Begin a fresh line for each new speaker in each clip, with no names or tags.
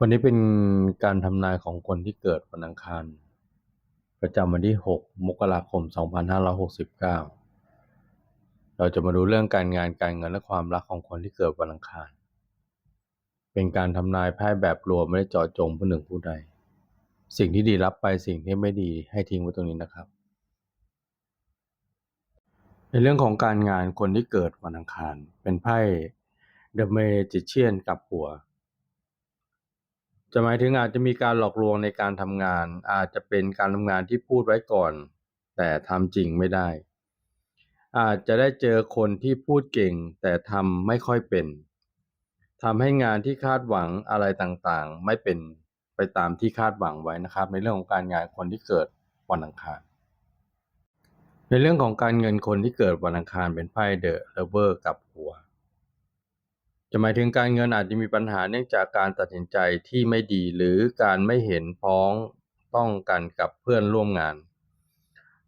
วันนี้เป็นการทำนายของคนที่เกิดวันอังคาร ประจำวันที่ 6 มกราคม 2569 เราจะมาดูเรื่องการงานการเงินและความรักของคนที่เกิดวันอังคาร เป็นการทำนายไพ่แบบรวมไม่ได้เจาะจงผู้หนึ่งผู้ใด สิ่งที่ดีรับไปสิ่งที่ไม่ดีให้ทิ้งไว้ตรงนี้นะครับ ในเรื่องของการงานคนที่เกิดวันอังคาร เป็นไพ่ The Magician กับหัว จะหมายถึงอาจจะมีการหลอกลวงในการทำงาน อาจจะเป็นการทำงานที่พูดไว้ก่อน แต่ทำจริงไม่ได้ อาจจะได้เจอคนที่พูดเก่ง แต่ทำไม่ค่อยเป็นทำให้งานที่คาดหวังอะไรต่างๆ ไม่เป็นไปตามที่คาดหวังไว้นะครับ ในเรื่องของการงานคนที่เกิดวันอังคาร ในเรื่องของการเงินคนที่เกิดวันอังคารเป็นไพ่เดอะเลเวอร์กับหัว จะหมายถึงการเงินอาจจะมีปัญหาเนื่องจากการตัดสินใจที่ไม่ดีหรือการไม่เห็นพ้องต้องกันกับเพื่อนร่วมงาน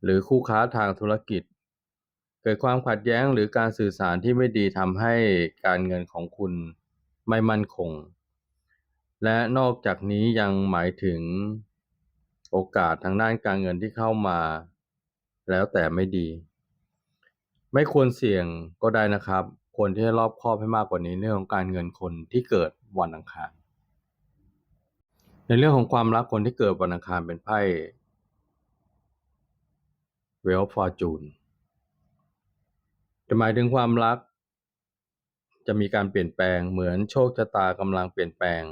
หรือคู่ค้าทางธุรกิจ เกิดความขัดแย้งหรือการสื่อสารที่ไม่ดีทำให้การเงินของคุณไม่มั่นคง และนอกจากนี้ยังหมายถึงโอกาสทางด้านการเงินที่เข้ามา แล้วแต่ไม่ดี ไม่ควรเสี่ยงก็ได้นะครับ ควรที่จะรอบคอบให้มากกว่านี้ในเรื่องของการเงินคนที่เกิดวันอังคาร ในเรื่องของความรักคนที่เกิดวันอังคารเป็นไพ่เวลฟอร์จูนจะหมายถึงความรัก จะมีการเปลี่ยนแปลงเหมือนโชคชะตากำลังเปลี่ยนแปลง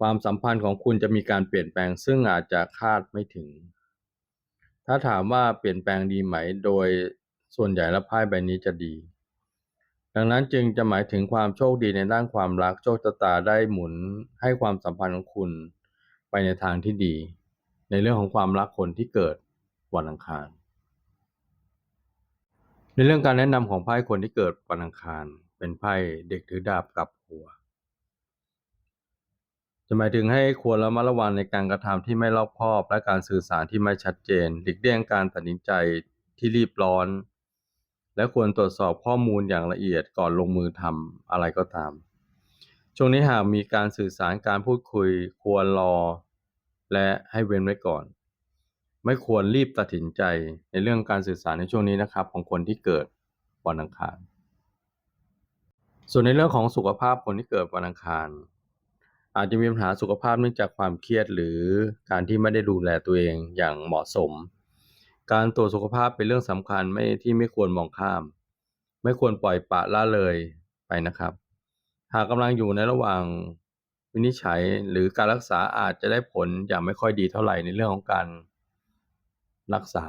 ความสัมพันธ์ของคุณจะมีการเปลี่ยนแปลงซึ่งอาจจะคาดไม่ถึง ถ้าถามว่าเปลี่ยนแปลงดีไหม โดยส่วนใหญ่แล้วไพ่ใบนี้จะดี ดังนั้นจึงจะหมายถึงความโชคดีในด้านความรักโชคชะตาได้หมุนให้ความสัมพันธ์ของคุณไปในทางที่ดี ในเรื่องของความรักคนที่เกิดวันอังคาร ในเรื่องการแนะนำของไพ่คนที่เกิดวันอังคาร เป็นไพ่เด็กถือดาบกับหัวจะหมายถึงให้ควรระมัดระวังในการกระทำที่ไม่รอบคอบ และการสื่อสารที่ไม่ชัดเจนหลีกเลี่ยงการตัดสินใจที่รีบร้อน และควรตรวจสอบข้อมูลอย่างละเอียดก่อนลงมือทำอะไรก็ตาม ช่วงนี้หากมีการสื่อสารการพูดคุย ควรรอ และให้เว้นไว้ก่อน ไม่ควรรีบตัดสินใจในเรื่องการสื่อสารในช่วงนี้นะครับ ของคนที่เกิดวันอังคาร ส่วนในเรื่องของสุขภาพคนที่เกิดวันอังคาร อาจจะมีปัญหาสุขภาพเนื่องจากความเครียดหรือการที่ไม่ได้ดูแลตัวเองอย่างเหมาะสม การตรวจสุขภาพเป็นเรื่องสำคัญไม่ที่ไม่ควรมองข้าม ไม่ควรปล่อยปะละเลยไปนะครับ หากกำลังอยู่ในระหว่างวินิจฉัยหรือการรักษาอาจจะได้ผลอย่างไม่ค่อยดีเท่าไหร่ในเรื่องของการรักษา